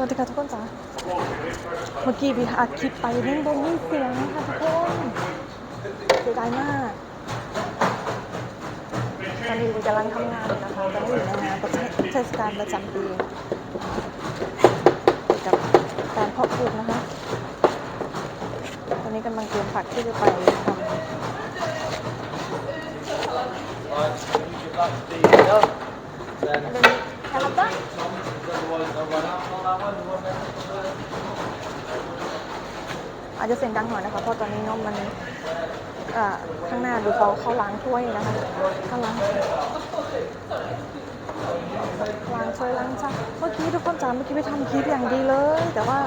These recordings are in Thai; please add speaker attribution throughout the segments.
Speaker 1: วัสดีค่ะทุกคนจ้าเมื่อกี้พี่อัดคลิปไปเล่นบนนี่เสียงนะคะทุกคนเสียดายมากตอนนี้กำลังทำงานอยู่นะคะตอนนี้อยู่ในงานประเทศกาลประจำปีเกี่ยวกับการเพาะปลูกนะคะ ตอนนี้กำลังเตรียมผักที่จะไปทำ Talaga? อาจจะเสียงดังหน่อยนะคะ เพราะตอนนี้เน้องมันอ่อข้างหน้าดูเขาเขาล้างถ้วยนะคะเขาล้างล้างถ้วยล้างจานเมื่อกี้ทุกคนจ๋าเมื่อกี้ไปทำคลิปอย่างดีเลย แต่ว่า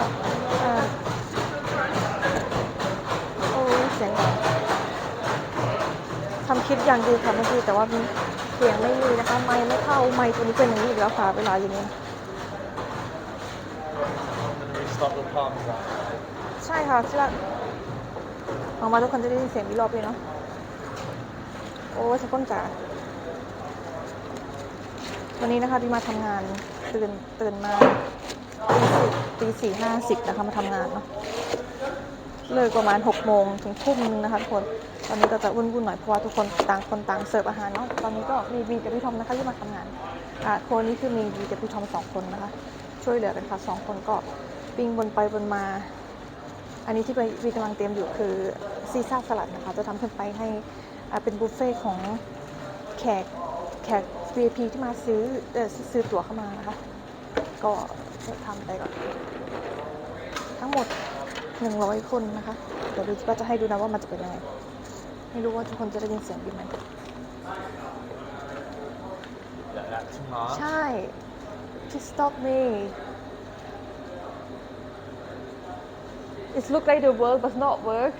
Speaker 1: อโอ้เสียงดังทำคลิปอย่างดีค่ะเมื่อกี้แต่ว่า เสียงไม่มีนะคะ ไมค์ไม่เข้า ไมค์ตัวนี้เป็นอย่างนี้อีกแล้วค่ะ เวลาอย่างนี้
Speaker 2: right?
Speaker 1: ใช่ค่ะที่ละออกมาทุกคนจะได้ยินเสียงวิรอบเลยเนาะ โอ้ยฉันก้นจ๋าวันนี้นะคะพี่มาทำงานตื่นตื่นมาตีสี่ห้าสิบนะคะมาทำงานเนาะ เลิกประมาณหกโมงถึงทุ่มนึงนะคะทุกคน ตอนนี้ก็จะวุ่นๆหน่อยเพราะว่าทุกคนต่างคนต่างเสิร์ฟอาหารเนาะ ตอนนี้ก็มีบีกับพี่ทอมนะคะที่มาทำงาน อ่าคนนี้คือมีบีกับพี่ทอมสองคนนะคะ ช่วยเหลือกันค่ะสองคนก็ปิ้งบนไปบนมา อันนี้ที่ไปวีกำลังเตรียมอยู่คือซีซ่าสลัดนะคะ จะทำขึ้นไปให้เป็นบุฟเฟ่ต์ของแขกแขก VIP ที่มาซื้อเออซื้อตั๋วเข้ามานะคะ ก็จะทำไปก่อนทั้งหมด 100คนนะคะ เดี๋ยวดูก็จะให้ดูนะว่ามันจะเป็นยังไง ไม่รู้ว่าทุกคนจะได้ยินเสียงดีไหม
Speaker 2: Yeah, that's smart.
Speaker 1: stop me it look like the work but not work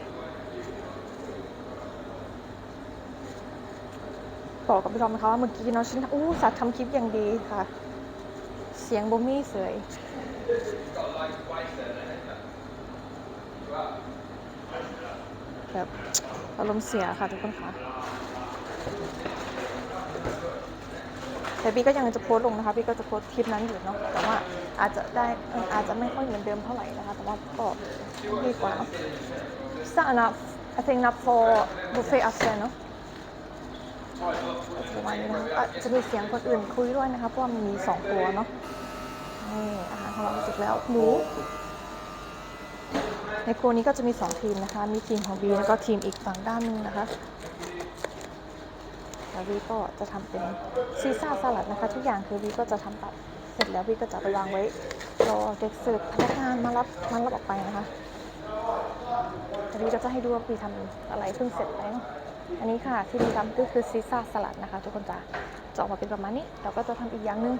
Speaker 1: บอกกับพี่ทอมนะคะว่าเมื่อกี้เนาะฉันอู้สัตว์ทำคลิปอย่างดีค่ะ เสียงบอมี่เสยแบบ อารมณ์เสียค่ะทุกคนค่ะแต่พี่ก็ยังจะโพสต์ลงนะคะพี่ก็จะโพสต์คลิปนั้นอยู่เนาะแต่ว่าอาจจะได้อาจจะไม่ค่อยเหมือนเดิมเท่าไหร่นะคะแต่ว่าก็ดีกว่าเนาะ It's not enough I think enough for buffet after เนาะประมาณนี้นะคะจะมีเสียงคนอื่นคุยด้วยนะคะเพราะว่ามันมีสองตัวเนาะนี่อาหารของเราเสร็จแล้วหมู ในครัวนี้ก็จะมีสองทีมนะคะ มีทีมของบีแล้วก็ทีมอีกฝั่งด้านนึงนะคะแล้ววีก็จะทำเป็นซีซ่าสลัดนะคะ ทุกอย่างคือวีก็จะทำตัดเสร็จแล้ววีก็จะไปวางไว้รอเด็กเสิร์ฟพนักงานมารับมารับออกไปนะคะวีก็จะให้ดูว่าวีทำอะไรเพิ่งเสร็จไปเนาะอันนี้ค่ะที่วีทำก็คือซีซ่าสลัดนะคะ ทุกคนจะจะออกมาเป็นประมาณนี้เราก็จะทำอีกอย่างหนึ่ง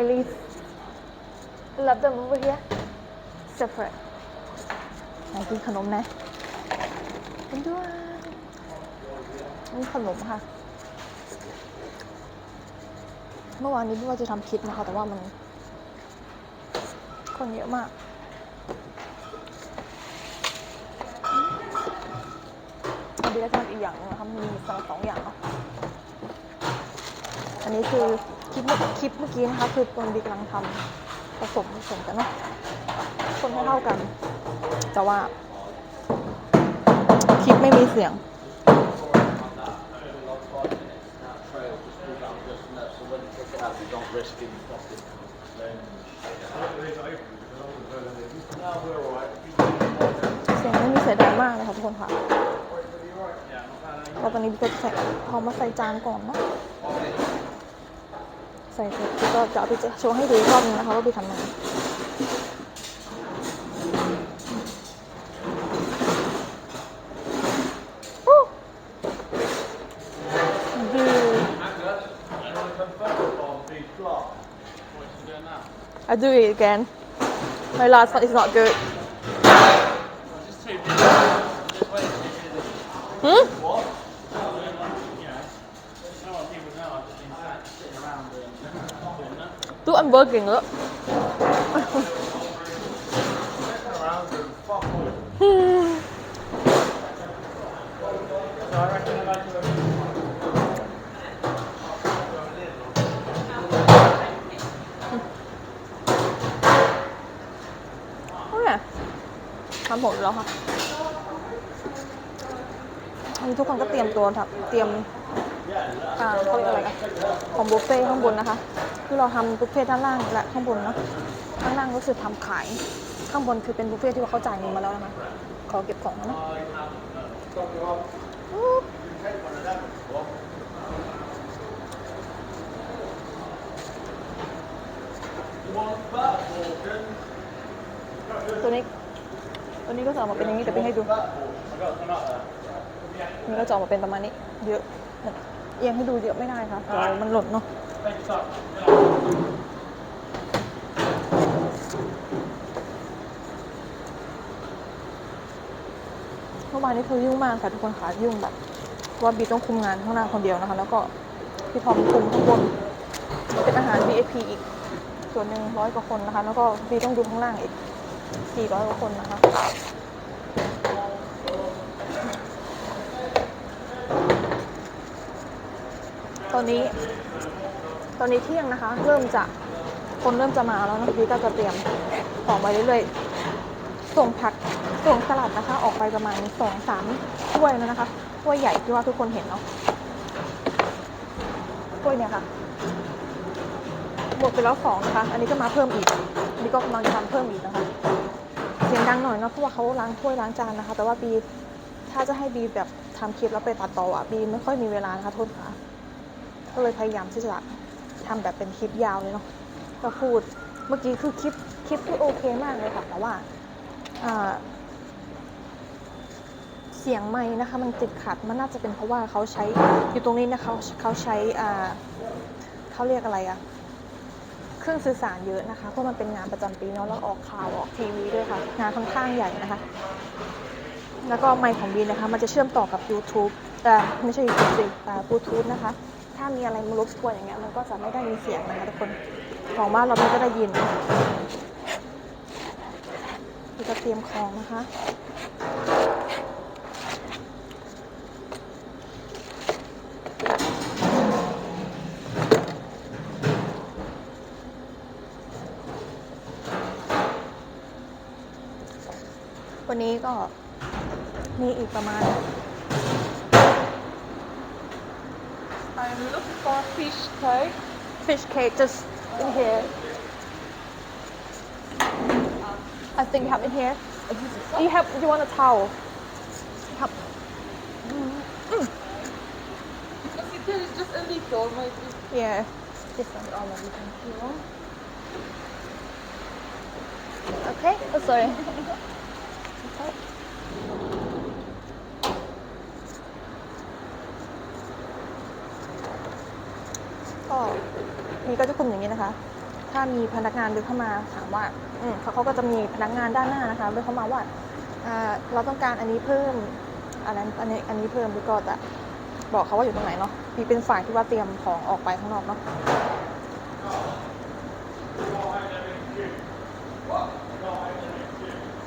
Speaker 1: I leave love them over here separate ไหนกินขนมนะเป็นด้วยนี่ขนมค่ะ เมื่อวานนี้พี่ว่าจะทำคลิปนะคะ แต่ว่ามัน คนเยอะมากอันนี้ก็จะทำอีกอย่างหนึงนะคะมีสองสองอย่างเนาะอันนี้คือคลิปเมื่อคลิปเมื่อกี้นะคะ คือตอนบีกำลังทำ ผสมผสมกันเนาะคนให้เท่ากัน แต่ว่า คลิปไม่มีเสียง เสียงไม่มีเสียดายมากนะคะทุกคนค่ะเราตอนนี้ก็จะใส่พอมาใส่จานก่อนเนาะ ใส่เสร็จก็จะเอาไปโชว์ให้ดูรอบนึงนะคะว่าพี่ทำยังไงอู้ดี I do it again. My last one is not good. Hmm? เบอร์เก่งเออทำหมดแล้วค่ะทุกคนก็เตรียมตัวครับเตรียมเขาเรียกอะไรกันของบุฟเฟ่ข้างบนนะคะ คือเราทำบุฟเฟ่ต์ด้านล่างและข้างบนเนาะข้างล่างก็คือทำขายข้างบนคือเป็นบุฟเฟ่ต์ที่ว่าเขาจ่ายเงินมาแล้วนะคะขอเก็บของนะตัวนี้ตัวนี้ก็จะออกมาเป็นอย่างนี้แต่ไปให้ดูนี่ก็จะออกมาเป็นประมาณนี้เยอะ เนี่ยเอียงให้ดูเยอะไม่ได้ค่ะเดี๋ยวมันหล่นเนาะเมื่อวานนี้คือยุ่งมากค่ะทุกคนค่ะยุ่งแบบว่าบีต้องคุมงานข้างหน้าคนเดียวนะคะ แล้วก็พี่ทอมคุมข้างบนเป็นอาหาร VIP อีกส่วนหนึ่งร้อยกว่าคนนะคะ แล้วก็บีต้องดูข้างล่างอีกสี่ร้อยกว่าคนนะคะ ตอนนี้ ตอนนี้เที่ยงนะคะ เริ่มจะคนเริ่มจะมาแล้วนะบีก็จะเตรียมของไปเรื่อยๆ ส่งผักส่งสลัดนะคะ ออกไปประมาณสองสามถ้วยแล้วนะคะถ้วยใหญ่ที่ว่าทุกคนเห็นเนาะถ้วยเนี่ยค่ะหมดไปแล้วสองนะคะ อันนี้ก็มาเพิ่มอีกอันนี้ก็กำลังทำเพิ่มอีกนะคะเสียงดังหน่อยเนาะเพราะว่าเขาล้างถ้วยล้างจานนะคะ แต่ว่าบีถ้าจะให้บีแบบทำคลิปแล้วไปตัดต่ออะบีไม่ค่อยมีเวลานะคะโทษค่ะ ก็เลยพยายามที่จะทำแบบเป็นคลิปยาวเลยเนาะก็พูดเมื่อกี้คือคลิปคลิปที่โอเคมากเลยค่ะแต่ว่าเสียงไม้นะคะมันติดขัดมันน่าจะเป็นเพราะว่าเขาใช้อยู่ตรงนี้นะคะเขาใช้เขาเรียกอะไรอะเครื่องสื่อสารเยอะนะคะเพราะมันเป็นงานประจำปีเนาะแล้วออกข่าวออกทีวีด้วยค่ะ งานค่อนข้างใหญ่นะคะ แล้วก็ไมค์ของบีนะคะ มันจะเชื่อมต่อกับ YouTube แต่ไม่ใช่ YouTube สิแต่บลูทูธนะคะามีอะไรมารบกวนอย่างเงี้ยมันก็จะไม่ได้มีเสียงนะคะทุกคนของบ้านเราไม่ก็ได้ยินเราจะเตรียมของนะคะวันนี้ก็มีอีกประมาณ
Speaker 3: I'm looking for fish cake.
Speaker 1: fish cake just in here. I think you have in here. You have you want a towel? Have
Speaker 3: Because there is just a little, maybe.
Speaker 1: yeah this one. All of it okay oh sorry นะคะ ถ้ามีพนักงานเดินเข้ามาถามว่าเขาเขาก็จะมีพนักงานด้านหน้านะคะเดินเข้ามาว่าเราต้องการอันนี้เพิ่มอันนั้นอันนี้อันนี้เพิ่มพี่ก็จะบอกเขาว่าอยู่ตรงไหนเนาะพี่เป็นฝ่ายที่ว่าเตรียมของออกไปข้างนอกเนาะ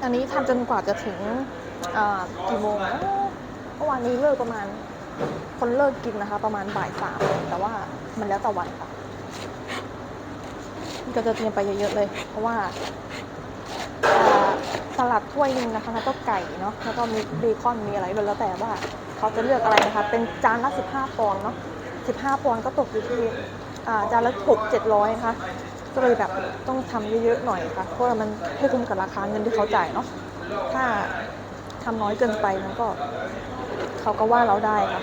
Speaker 1: อันนี้ทำจนกว่าจะถึงกี่โมงเมื่อวานนี้เลิกประมาณ คนเลิกกินนะคะ ประมาณบ่ายสามแต่ว่ามันแล้วแต่วันค่ะ ก็จะเตรียมไปเยอะๆเลย เพราะว่าสลัดถ้วยหนึงนะคะแล้วก็ไก่เนาะแล้วก็มีเบคอนมีอะไรแล้วแต่ว่าเขาจะเลือกอะไรนะคะ เป็นจานละ15ปอนด์เนาะ15ปอนด์ก็ตกอยู่ที่จานละ6 700นะคะก็เลยแบบต้องทำเยอะๆหน่อยค่ะ เพราะมันให้คุ้มกับราคาเงินที่เขาจ่ายเนาะถ้าทำน้อยเกินไปมันก็ เขาก็ว่าเราได้ค่ะ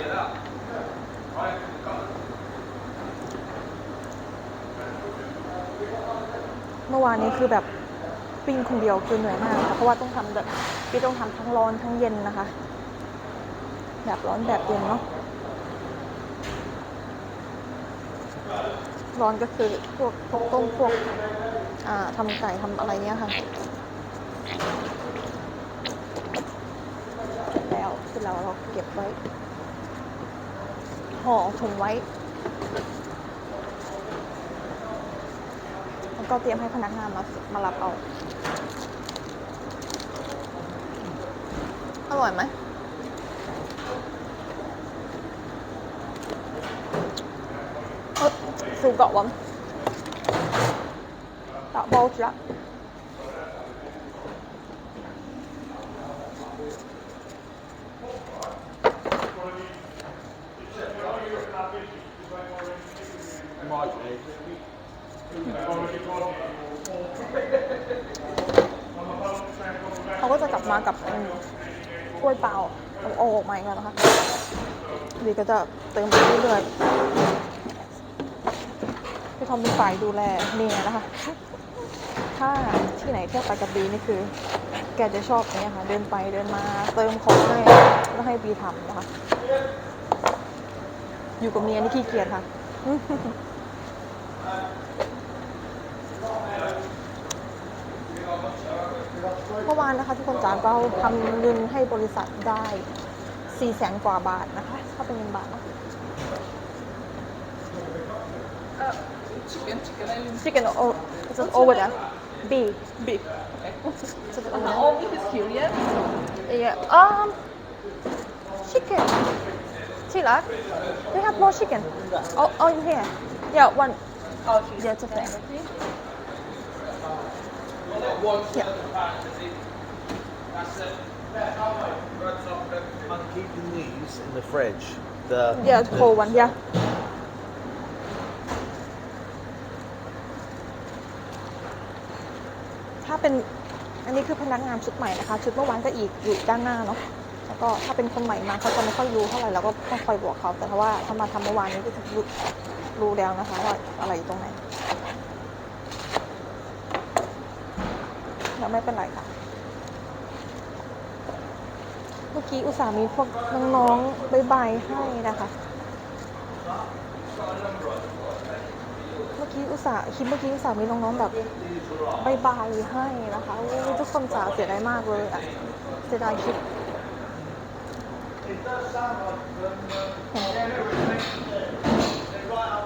Speaker 1: มื่อวานนี้คือแบบปิ้งคนเดียวคือเหนื่อยมากค่ะเพราะว่าต้องทำแบบพี่ต้องทำทั้งร้อนทั้งเย็นนะคะ แบบร้อนแบบเย็นเนาะร้อนก็คือพวกพวกต้มพวกอ่าทำไก่ทำอะไรเนี้ยค่ะแล้วเสร็จแล้วเราเก็บไว้ห่อถุงไว้ แล้ว ก็เตรียมให้พนักงานมามารับเอา อร่อยไหมเออสูเกาะวะ tạo bao chứ ạ
Speaker 2: Marginally.
Speaker 1: เขาก็จะกลับ มากับกล้วยเปล่าเอาเออกมาอีกแล้วนะคะดีก็จะเติมไปเรื่อยๆพี่ทอมเป็นฝ่ายดูแลเมียนะคะ ถ้าที่ไหนเที่ยวไปกับบีนี่คือ แกจะชอบเนี่ยค่ะ เดินไปเดินมาเติมของให้แล้วให้บีทำนะคะ อยู่กับเมียนี่ขี้เกียจค่ะ เมื่อวานนะคะทุกคนจ๋าเราทำเงินให้บริษัทได้4ี่แสนกว่าบาทนะคะถ้าเป็นเงินบาทนะ
Speaker 3: Uh, chicken, chicken. I mean,
Speaker 1: chicken o is it over there beef
Speaker 3: beef.
Speaker 1: Is it over
Speaker 3: Uh,
Speaker 1: there?
Speaker 3: all beef is here, yes?
Speaker 1: yeah um chicken Chilak we have more chicken oh oh in here yeah one
Speaker 3: Oh, she's
Speaker 1: Yeah, it's okay. yeah
Speaker 2: I'm keeping these in the fridge. The
Speaker 1: yeah cold one yeah ถ้าเป็นอันนี้คือพนักงานชุดใหม่นะคะ ชุดเมื่อวานก็อีกอยู่ด้านหน้าเนาะแล้วก็ถ้าเป็นคนใหม่มาเขาจะไม่ค่อยรู้เท่าไหร่เราก็ต้องคอยบอกเขา แต่ถ้าว่าถ้ามาทำเมื่อวานนี้ก็จะรู้รู้แล้วนะคะว่าอะไรอยู่ตรงไหนแล้วไม่เป็นไรค่ะ เมื่อกี้อุตส่าห์มีพวกน้องๆบายบายให้นะคะ เมื่อกี้อุตส่าห์คลิปเมื่อกี้อุตส่าห์มีน้องๆแบบบายบายให้นะคะทุกคนจ๋าเสียดายมากเลยอะเสียดายคลิป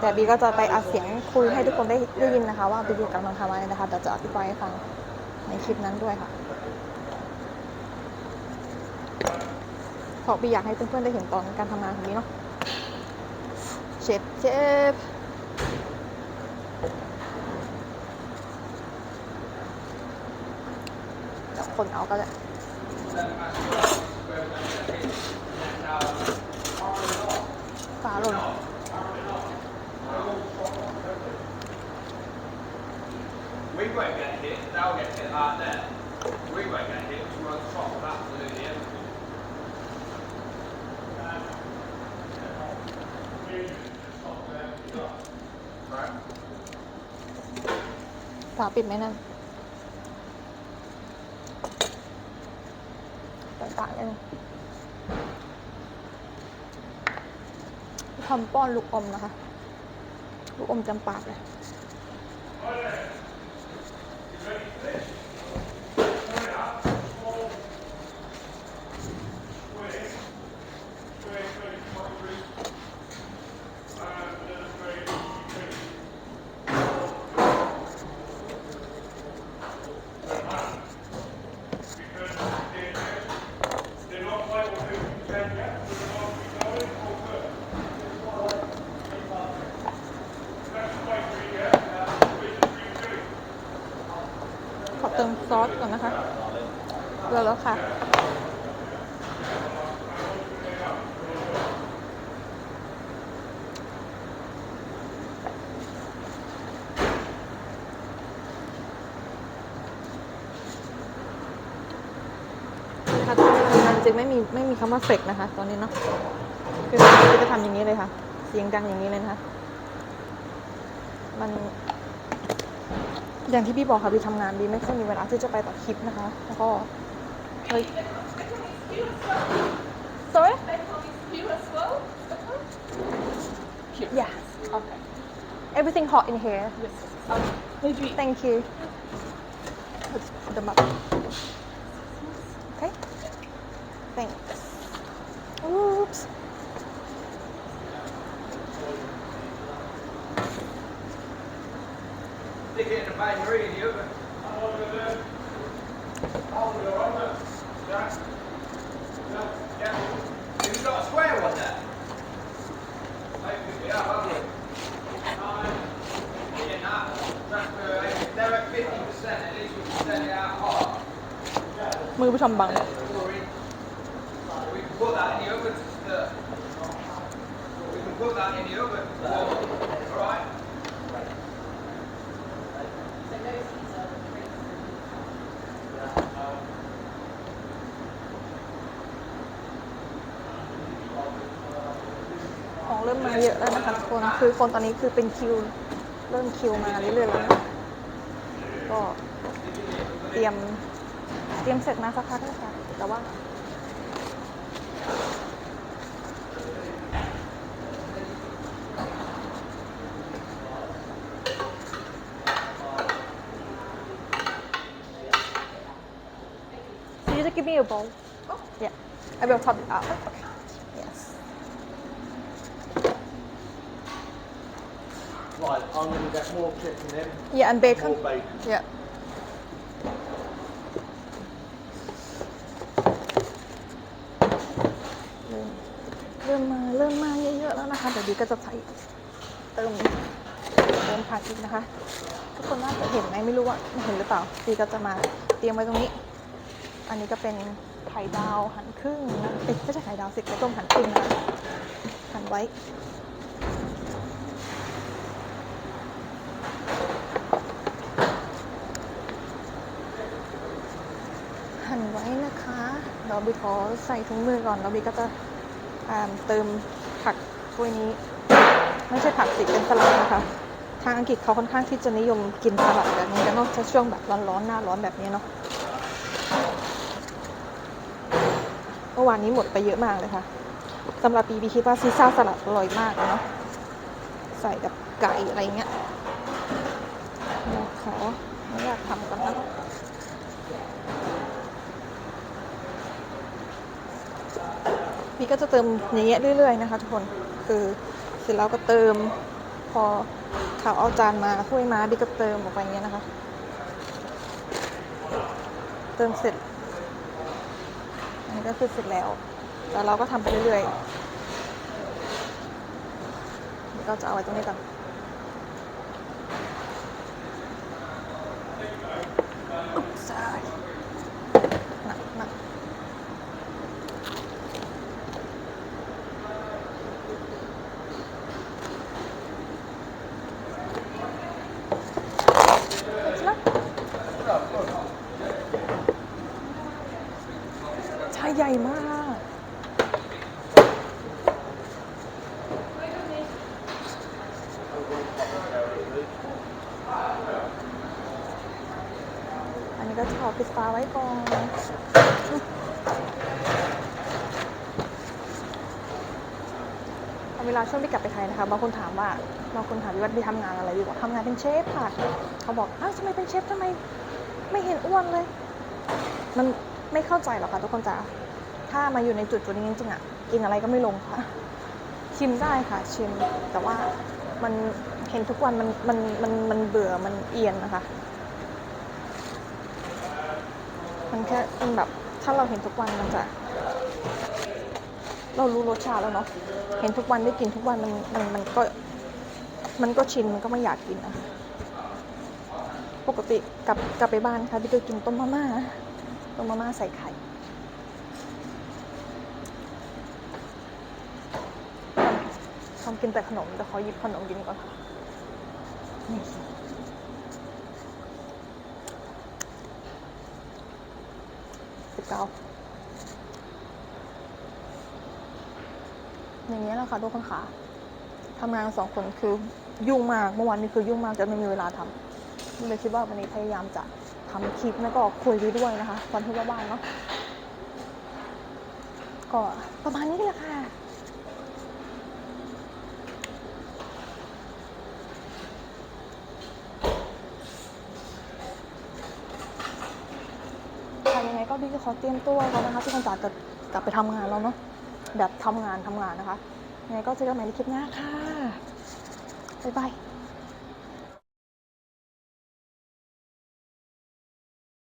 Speaker 1: แต่บีก็จะไปอัดเสียงคุยให้ทุกคนได้ได้ยินนะคะ ว่าบีอยู่กำลังทำอะไรนะคะเดี๋ยวจะอธิบายให้ฟังในคลิปนั้นด้วยค่ะ เพราะบีอยากให้เพื่อนๆได้เห็นตอนการทำงานของบีเนาะเจ็บเจ็บเดี๋ยวคนเอาก็ได้ฝาหล่น
Speaker 4: We won't get hit, they'll get hit like that. We won't get hit because we're
Speaker 1: ฝาปิดไหมนั่นเปิดฝาเลยทำป้อนลูกอมนะคะ ลูกอมจำปากเลย อสก่อนนะคะเร็วแล้วค่ะคะตอนนี้มันจึงไม่มีไม่มีคำว่าเฟกนะคะ ตอนนี้เนาะคือเราจะทำอย่างนี้เลยค่ะ เสียงดังอย่างนี้เลยนะคะ มัน อย่างที่พี่บอกค่ะบีทำงานบีไม่ค่อยมีเวลาที่จะไปตัดคลิปนะคะ แล้วก็เลย sorry yeah
Speaker 3: Okay.
Speaker 1: everything hot in here
Speaker 3: Yes. Um, maybe
Speaker 1: thank you let's put them up okay thanks oops
Speaker 4: Stick it in the bakery in the oven. Yeah. Have you got a square one there? Yeah, have you? Yeah, nah. Transfer, eh, they're at 50%, at least we can send it out hot.
Speaker 1: มือผู้ชมบัง
Speaker 4: Or in- We can put that in the oven to stir. We can put put that in the oven. All right.
Speaker 1: ของเริ่มมาเยอะแล้วนะคะทุกคนคือคนตอนนี้คือเป็นคิว เริ่มคิวมาเรื่อยๆแล้วก็เตรียม รียมเสร็จมาสักพักแล้วค่ะ แต่ว่า So you just give me a bowl. Oh. Yeah. I will top it up. Okay. Yes.
Speaker 2: Right, I'm going to get more chicken in,
Speaker 1: Yeah, and bacon.
Speaker 2: more bacon.
Speaker 1: Yeah. แล้วนะคะ เดี๋ยวดีก็จะใส่เติมเติมผักอีกนะคะ ทุกคนน่าจะเห็นไหมไม่รู้ว่าเห็นหรือเปล่า ดีก็จะมาเตรียมไว้ตรงนี้ อันนี้ก็เป็นไข่ดาวหั่นครึ่งนะเอ๊ะไม่ใช่ไข่ดาวสิไข่ต้มหั่นครึ่งนะหั่นไว้หั่นไว้นะคะเดี๋ยวบีขอใส่ถุงมือก่อนแล้วบีก็จะเติม กถ้วยนี้ ไม่ใช่ผักสิเป็นสลัดนะคะ ทางอังกฤษเขาค่อนข้างที่จะนิยมกินสลัดแบบนี้กันเนาะช่วงแบบร้อนๆหน้าร้อนแบบนี้เนาะเมื่อวานนี้หมดไปเยอะมากเลยค่ะสำหรับปีบีคิดว่าซีซ่าสลัดอร่อยมากเลยเนาะใส่กับไก่อะไรเงี้ยเดี๋ยวขออนุญาตทำก่อนนะพี่ก็จะเติมอย่างเงี้ยเรื่อยๆนะคะทุกคน คือเสร็จแล้วก็เติม พอเขาเอาจานมาถ้วยมาดิก็เติมออกไปอย่างเงี้ยนะคะ เติมเสร็จอันนี้ก็คือเสร็จแล้วแล้วเราก็ทำไปเรื่อยๆเดี๋ยวก็จะเอาไว้ตรงนี้ก่อนอุ๊บใช่หนักหนัก ใช่ใหญ่มาก อันนี้ก็จะขอปิดฝาไว้ก่อนเอาเวลาช่วงที่กลับไปไทยนะคะบางคนถามว่าบางคนถามวิวัน์ไปทำงานอะไรดีกว่าทำงานเป็นเชฟค่ะเขาบอกอ้าวทำไมเป็นเชฟทำไมไม่เห็นอ้วนเลย มันไม่เข้าใจหรอกค่ะทุกคนจ๋าถ้ามาอยู่ในจุดจุดนี้จริงๆอะกินอะไรก็ไม่ลงค่ะ ชิมได้ค่ะชิมแต่ว่า มันเห็นทุกวันมันมันมันมันเบื่อมันเอียนนะคะ มันแค่มันแบบถ้าเราเห็นทุกวันมันจะ เรารู้รสชาติแล้วเนาะเห็นทุกวันได้กินทุกวันมันมันมันก็ มันก็ชินมันก็ไม่อยากกินนะคะปกติกลับกลับไปบ้านค่ะพี่ก็กินต้มมาม่าต้มมาม่าใส่ไข่ทำ กินแต่ขนมแต่ขอหยิบขนมกินก่อนค่ะนี่สิบเก้าอย่างนี้แหละค่ะทุกคนค่ะทำงานสองคนคือยุ่งมากเมื่อวานนี้คือยุ่งมากจนไม่มีเวลาทำเลยคิดว่าวันนี้พยายามจะทำคลิปแล้วก็คุยไปด้วยนะคะวันที่ว่างๆเนาะก็ประมาณนี้แหละค่ะ ทำยังไงก็พี่จะข อเตรียมตัวก่อนนะคะที่คนจ๋าจะกลับไปทำงานแล้วเนาะแบบทำงานทำงานนะคะยังไงก็เจอกันใหม่ในคลิปหน้าค่ะบ๊ายบาย